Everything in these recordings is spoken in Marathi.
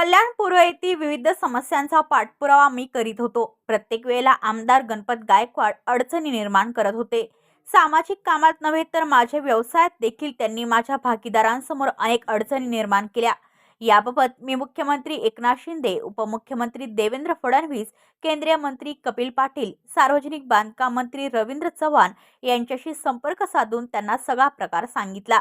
कल्याण पूर्व येथील विविध समस्यांचा पाठपुरावा मी करीत होतो. प्रत्येक वेळेला आमदार गणपत गायकवाड अडचणी निर्माण करत होते. सामाजिक कामात नव्हे तर माझ्या व्यवसायात देखील त्यांनी माझ्या भागीदारांसमोर अनेक अडचणी निर्माण केल्या. याबाबत मी मुख्यमंत्री एकनाथ शिंदे उपमुख्यमंत्री देवेंद्र फडणवीस केंद्रीय मंत्री कपिल पाटील सार्वजनिक बांधकाम मंत्री रवींद्र चव्हाण यांच्याशी संपर्क साधून त्यांना सगळा प्रकार सांगितला.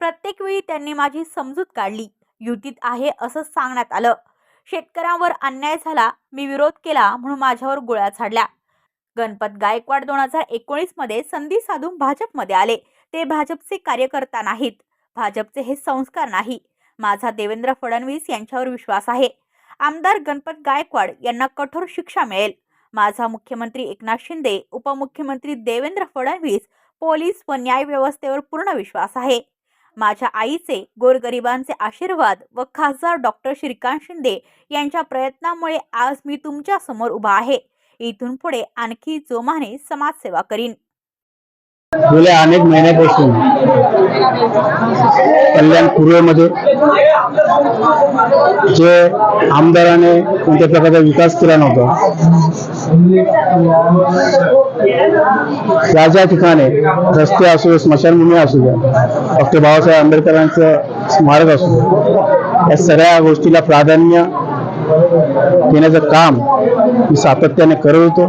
प्रत्येक वेळी त्यांनी माझी समजूत काढली. युतीत आहे असं सांगण्यात आलं. शेतकऱ्यांवर अन्याय झाला मी विरोध केला म्हणून माझ्यावर गोळ्या झाडल्या. गणपत गायकवाड दोन हजार एकोणीसमध्ये संधी साधून भाजपमध्ये आले. ते भाजपचे कार्यकर्ता नाहीत. भाजपचे हे संस्कार नाही. माझा देवेंद्र फडणवीस यांच्यावर विश्वास आहे. आमदार गणपत गायकवाड यांना कठोर शिक्षा मिळेल. माझा मुख्यमंत्री एकनाथ शिंदे उपमुख्यमंत्री देवेंद्र फडणवीस पोलीस व न्याय व्यवस्थेवर पूर्ण विश्वास आहे. माझ्या आईचे गोरगरिबांचे आशीर्वाद व खासदार डॉक्टर श्रीकांत शिंदे यांच्या प्रयत्नामुळे आज मी तुमच्यासमोर उभा आहे. इथून पुढे आणखी जोमाने समाजसेवा करीन. गेल्या अनेक महिन्यापासून कल्याण पूर्वेमध्ये जे आमदाराने कोणत्या प्रकारचा विकास केला नव्हता ज्या ज्या ठिकाणी रस्ते असो स्मशानभूमी असू द्या डॉक्टर बाबासाहेब आंबेडकरांचं स्मारक असू या सगळ्या गोष्टीला प्राधान्य देण्याचं काम मी सातत्याने करत होतो.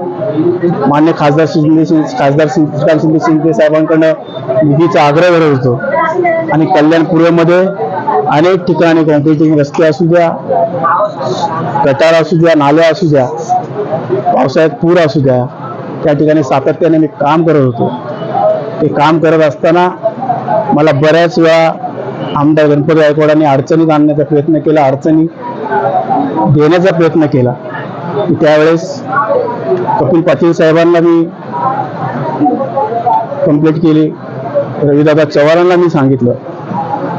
मान्य खासदार शिंदे खासदार श्रीकांत शिंदे शिंदे साहेबांकडनं निधीचा आग्रह करत होतो. आणि कल्याण पूर्वमध्ये अनेक ठिकाणी कॉन्क्रिटिंग रस्ते असू द्या गटार असू द्या नाल्या असू द्या पावसाळ्यात पूर असू द्या त्या ठिकाणी सातत्याने मी काम करत होतो. ते काम करत असताना मला बऱ्याच वेळा आमदार गणपती गायकवाडांनी अडचणीत आणण्याचा प्रयत्न केला अडचणी देण्याचा प्रयत्न केला. त्यावेळेस कपिल पाटील साहेबांना मी कंप्लेंट केली. रविदादा चव्हाणांना मी सांगितलं.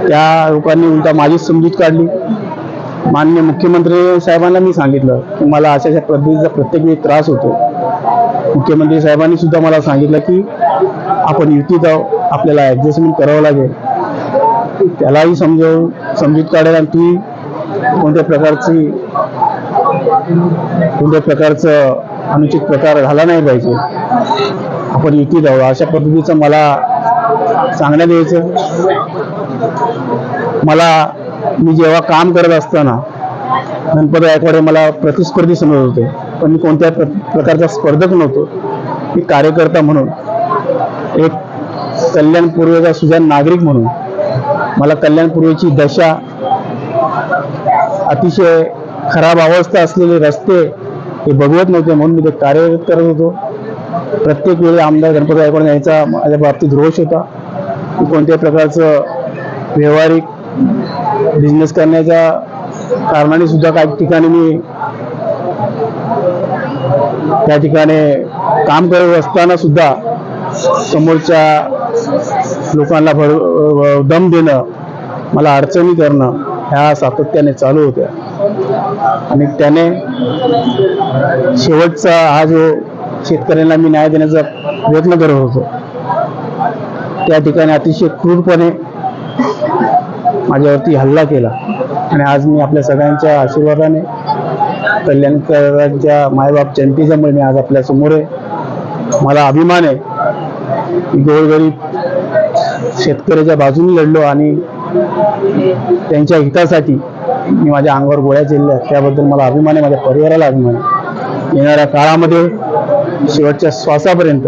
त्या लोकांनी उलटा माझीच समजूत काढली. मान्य मुख्यमंत्री साहेबांना मी सांगितलं की मला अशा अशा पद्धतीचा प्रत्येक वेळी त्रास होतो. मुख्यमंत्री साहेबांनी सुद्धा मला सांगितलं की आपण युतीत आहो आपल्याला ॲडजस्टमेंट करावं लागेल. त्यालाही समजव समजूत काढेल आणि ती कोणत्या प्रकारची कोणत्या प्रकारचं अनुचित प्रकार झाला नाही पाहिजे. आपण युती जाऊ अशा पद्धतीचं मला सांगण्यात यायचं. मला मी जेव्हा काम करत असताना गणपती गायकवाडे मला प्रतिस्पर्धी समजत होते पण मी कोणत्या प्र प्रकारचा स्पर्धक नव्हतो. मी कार्यकर्ता म्हणून एक कल्याणपूर्वेचा सुजाण नागरिक म्हणून मला कल्याण पूर्वेची दशा अतिशय खराब अवस्था असलेले रस्ते हे बघवत नव्हते म्हणून मी ते कार्य करत होतो. प्रत्येक वेळी आमदार गणपती गायकवाड यांचा माझ्या बाबतीत रोष होता. की कोणत्याही प्रकारचं व्यावहारिक बिझनेस करण्याच्या कारणाने सुद्धा काही ठिकाणी मी त्या ठिकाणी काम करत असताना सुद्धा समोरच्या लोकांना भर दम देणं मला अडचणी करणं ह्या सातत्याने चालू होत्या. आणि त्याने शेवटचा हा जो शेतकऱ्यांना मी न्याय देण्याचा प्रयत्न करत होतो त्या ठिकाणी अतिशय क्रूरपणे माझ्यावरती हल्ला केला. आणि आज मी आपल्या सगळ्यांच्या आशीर्वादाने कल्याणकरांच्या मायबाप जयंतीच्यामुळे मी आज आपल्यासमोर आहे. मला अभिमान आहे गोरगरीब शेतकऱ्याच्या बाजूने लढलो आणि त्यांच्या हितासाठी मी माझ्या अंगावर गोळ्या झेलल्या त्याबद्दल मला अभिमान आहे माझ्या परिवाराला अभिमान आहे. येणाऱ्या काळामध्ये शेवटच्या श्वासापर्यंत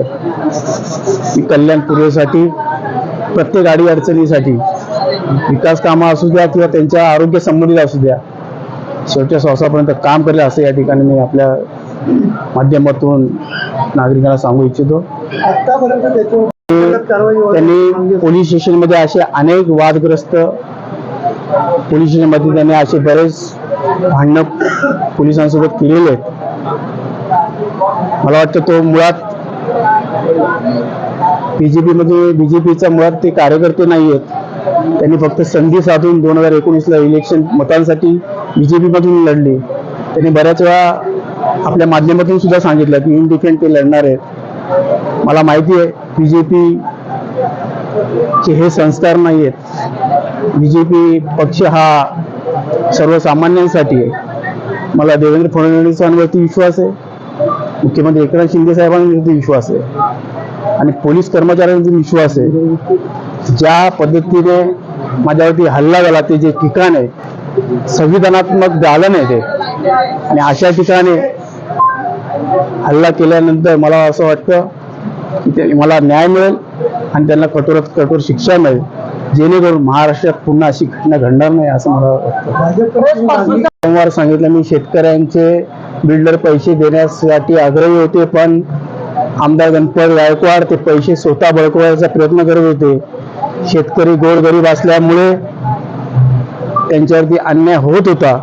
मी कल्याण पूर्वेसाठी प्रत्येक अडी अडचणीसाठी विकास कामं असू द्या किंवा त्यांच्या आरोग्य संबंधित असू द्या शेवटच्या श्वासापर्यंत काम करेल असं या ठिकाणी मी आपल्या माध्यमातून नागरिकांना सांगू इच्छितो. त्यांनी पोलीस स्टेशनमध्ये असे अनेक वादग्रस्त पोलीस स्टेशनमध्ये त्यांनी असे बरेच भांडणं पोलिसांसोबत केलेले आहेत. मला वाटतं तो मुळात बीजेपीमध्ये बीजेपीचा मुळात ते कार्यकर्ते नाही आहेत. त्यांनी फक्त संधी साधून दोन हजार एकोणीसला इलेक्शन मतांसाठी बीजेपी मधून लढले. त्यांनी बऱ्याच वेळा आपल्या माध्यमातून सुद्धा सांगितलं की इन डिफेंड ते लढणार आहेत. मला माहिती आहे बीजेपी चे हे संस्कार नाही आहेत. बीजेपी पक्ष हा सर्वसामान्यांसाठी आहे. मला देवेंद्र फडणवीसांवरती विश्वास आहे. मुख्यमंत्री एकनाथ शिंदे साहेबांवरती विश्वास आहे. आणि पोलीस कर्मचाऱ्यांवरती विश्वास आहे. ज्या पद्धतीने माझ्यावरती हल्ला झाला ते जे ठिकाण आहे संविधानात्मक झालं नाही ते आणि अशा ठिकाणी हल्ला केल्यानंतर मला असं वाटतं की मला न्याय मिळेल आणि त्यांना कठोरात कठोर शिक्षा मिळेल. जेणेकरून महाराष्ट्रात पुन्हा अशी घटना घडणार नाही असं मला वाटतं. सोमवार सांगितलं मी शेतकऱ्यांचे बिल्डर पैसे देण्यासाठी आग्रही होते पण आमदार गणपत गायकवाड ते पैसे स्वतः बळकवायचा प्रयत्न करत होते. शेतकरी गोरगरीब असल्यामुळे त्यांच्यावरती अन्याय होत होता.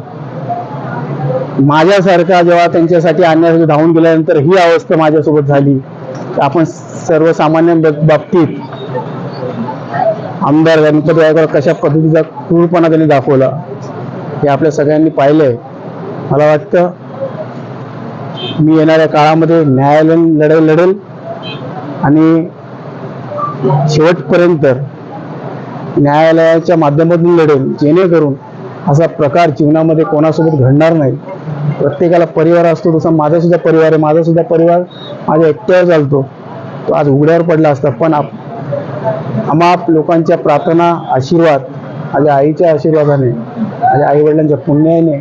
माझ्यासारखा जेव्हा त्यांच्यासाठी अन्यायासाठी धावून गेल्यानंतर ही अवस्था माझ्यासोबत झाली. आपण सर्वसामान्य बाबतीत आमदार गणपती गायकवाड कशा पद्धतीचा क्रूरपणा त्यांनी दाखवला हे आपल्या सगळ्यांनी पाहिलंय. मला वाटतं मी येणाऱ्या काळामध्ये न्यायालयीन लढाई लढेल आणि शेवटपर्यंत न्यायालयाच्या माध्यमातून लढेल जेणेकरून असा प्रकार जीवनामध्ये कोणासोबत घडणार नाही. प्रत्येकाला परिवार असतो तसा माझा सुद्धा परिवार आहे. माझा सुद्धा परिवार माझ्या एकट्यावर चालतो. तो आज उघड्यावर पडला असता पण आप आम्हा लोकांच्या प्रार्थना आशीर्वाद माझ्या आईच्या आशीर्वादाने माझ्या आई वडिलांच्या पुण्याने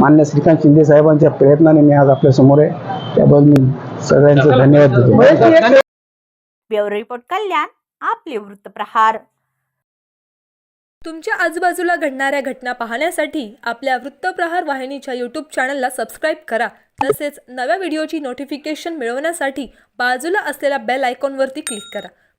मान्य श्रीकांत शिंदे साहेबांच्या प्रयत्नाने मी आज आपल्यासमोर आहे. त्याबद्दल मी सगळ्यांचे धन्यवाद देतो. ब्युरो रिपोर्ट कल्याण आपले वृत्तप्रहार तुमच्या आजूबाजूला घडणाऱ्या घटना पाहण्यासाठी आपल्या वृत्तप्रहार वाहिनीच्या यूट्यूब चॅनलला सबस्क्राईब करा. तसेच नव्या व्हिडिओची नोटिफिकेशन मिळवण्यासाठी बाजूला असलेल्या बेल आयकॉनवरती क्लिक करा.